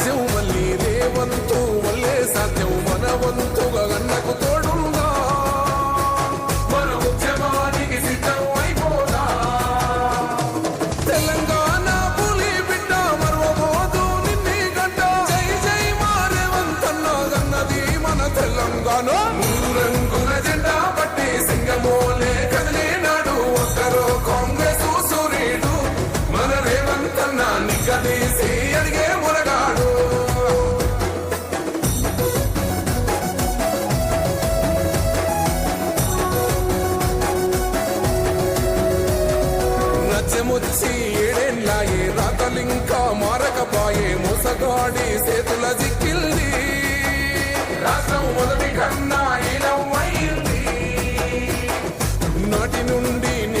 సాధ్యమల్లి దేవంతు వల్లే సాధ్యం మన వంతుగా అన్నకు తోడుందా? మన ఉద్యమానికి సిద్ధం అయిపోదా? తెలంగాణ పులి బిడ్డ మరవబోదు నిన్నే గంట జై జై మారేవంతన్నా అన్నది మన తెలంగాణ. ముచ్చి ఏడేళ్ళాయే రాతలింకా మారకపాయే. మోసగాడి చేతుల జిక్కింది. రాష్ట్రం మొదటి కన్నా ఈలవ్వయింది. నాటి నుండి